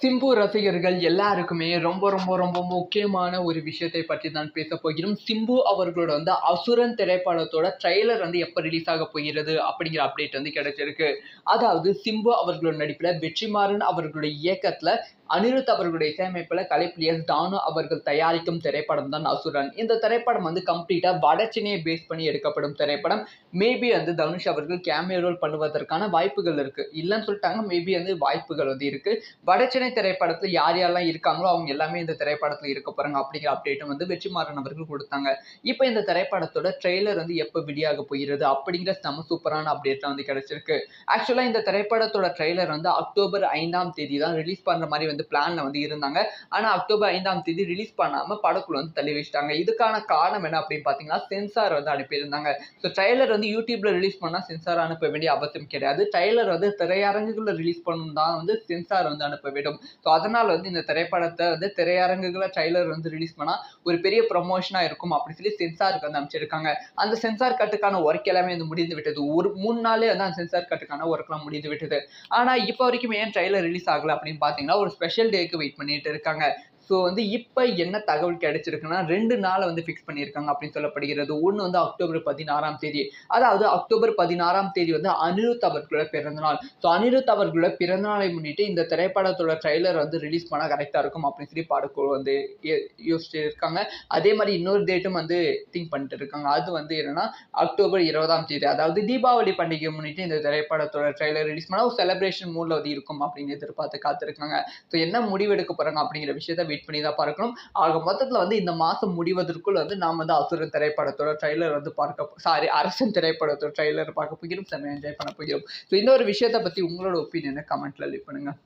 சிம்பு ரசிகர்கள் எல்லாருக்குமே ரொம்ப ரொம்ப ரொம்ப முக்கியமான ஒரு விஷயத்தை பற்றி தான் பேச போகிறோம். சிம்பு அவர்களோட வந்து அசுரன் திரைப்படத்தோட ட்ரெய்லர் வந்து எப்போ ரிலீஸ் ஆக போகிறது அப்படிங்கிற அப்டேட் வந்து கிடைச்சிருக்கு. அதாவது சிம்பு அவர்களோட நடிப்பில் வெற்றிமாறன் அவர்களுடைய இயக்கத்தில் அனிருத் அவர்களுடைய இசையமைப்பில் கலைப்பிலியஸ் தானு அவர்கள் தயாரிக்கும் திரைப்படம் தான் அசுரன். இந்த திரைப்படம் வந்து கம்ப்ளீட்டாக வடச்சினையை பேஸ் பண்ணி எடுக்கப்படும் திரைப்படம். மேபி வந்து தனுஷ் அவர்கள் கேமியோ ரோல் பண்ணுவதற்கான வாய்ப்புகள் இருக்குது இல்லைன்னு சொல்லிட்டாங்க மேபி வந்து வாய்ப்புகள் வந்து இருக்குது வடச்சினை திரைப்படத்தில் யார் யாரெல்லாம் இருக்காங்களோ அவங்க எல்லாமே இந்த திரைப்படத்தில் இருக்க போறாங்க அப்படிங்கிற அப்டேட்டும் வந்து வெற்றிமாறன் அவர்கள் கொடுத்தாங்க. இப்போ இந்த திரைப்படத்தோட ட்ரெய்லர் வந்து எப்போ வெளியாக போகிறது அப்படிங்கிற செம சூப்பரான அப்டேட்லாம் வந்து கிடைச்சிருக்கு. ஆக்சுவலாக இந்த திரைப்படத்தோட ட்ரெய்லர் வந்து அக்டோபர் ஐந்தாம் தேதி தான் ரிலீஸ் பண்ணுற மாதிரி வந்து பிளான்ல வந்து இருந்தாங்க. ஆனால் அக்டோபர் ஐந்தாம் தேதி ரிலீஸ் பண்ணாமல் படக்குழு வந்து தள்ளி வச்சிட்டாங்க. இதுக்கான காரணம் என்ன அப்படின்னு பார்த்தீங்கன்னா சென்சார் வந்து அனுப்பியிருந்தாங்க. ஸோ ட்ரெய்லர் வந்து யூடியூப்ல ரிலீஸ் பண்ணால் சென்சார் அனுப்ப வேண்டிய அவசியம் கிடையாது. ட்ரெய்லர் வந்து திரையரங்குகளில் ரிலீஸ் பண்ணணும் தான் வந்து சென்சார் வந்து அனுப்ப வேண்டும். ஸோ அதனால் வந்து இந்த திரைப்படத்தை வந்து திரையரங்குகளில் ட்ரைலர் வந்து ரிலீஸ் பண்ணால் ஒரு பெரிய ப்ரொமோஷனாக இருக்கும் அப்படின்னு சொல்லி சென்சாருக்கு வந்து அமைச்சிருக்காங்க அந்த சென்சார் கட்டுக்கான ஒர்க் எல்லாமே வந்து முடிந்து விட்டது. ஒரு மூணு நாளே வந்து அந்த சென்சார் கட்டுக்கான ஒர்க்லாம் முடிந்து விட்டது. ஆனால் இப்போ வரைக்கும் ஏன் ட்ரைலர் ரிலீஸ் ஆகலை அப்படின்னு பார்த்தீங்கன்னா ஒரு ஸ்பெஷல் டேக்கு வெயிட் பண்ணிட்டு இருக்காங்க. ஸோ வந்து இப்போ என்ன தகவல் கிடைச்சிருக்குன்னா ரெண்டு நாளை வந்து ஃபிக்ஸ் பண்ணியிருக்காங்க அப்படின்னு சொல்லப்படுகிறது. ஒன்று வந்து அக்டோபர் பதினாறாம் தேதி. அதாவது அக்டோபர் பதினாறாம் தேதி வந்து அனிருத் அவர்களோட பிறந்தநாள் ஸோ அனிருத் அவர்களோட பிறந்தநாளை முன்னிட்டு இந்த திரைப்படத்தோட ட்ரைலர் வந்து ரிலீஸ் பண்ணால் கரெக்டாக இருக்கும் அப்படின்னு சொல்லி பாடக்குழு வந்து யோ- யோசிச்சு இருக்காங்க அதே மாதிரி இன்னொரு டேட்டும் வந்து திங்க் பண்ணிட்டு இருக்காங்க அது வந்து என்னன்னா அக்டோபர் இருபதாம் தேதி. அதாவது தீபாவளி பண்டிகை முன்னிட்டு இந்த திரைப்படத்தோட ட்ரைலர் ரிலீஸ் பண்ணால் செலிப்ரேஷன் மூடில் வந்து இருக்கும் அப்படின்னு எதிர்பார்த்து காத்திருக்காங்க. ஸோ என்ன முடிவெடுக்க போகிறாங்க அப்படிங்கிற விஷயத்த வெயிட் பண்ணி தான் பார்க்கணும். ஆக மொத்தத்தில் வந்து இந்த மாதம் முடிவதற்குள் வந்து நாம் வந்து அசுரன் திரைப்படத்தோட ட்ரைலர் வந்து பார்க்க சாரி அரசன் திரைப்படத்தோட ட்ரைலர் பார்க்க போகிறோம். செம்ம என்ஜாய் பண்ண போகிறோம். ஸோ இந்த ஒரு விஷயத்தை பற்றி உங்களோட ஒப்பீனியனை கமெண்ட்டில் லீவ் பண்ணுங்கள்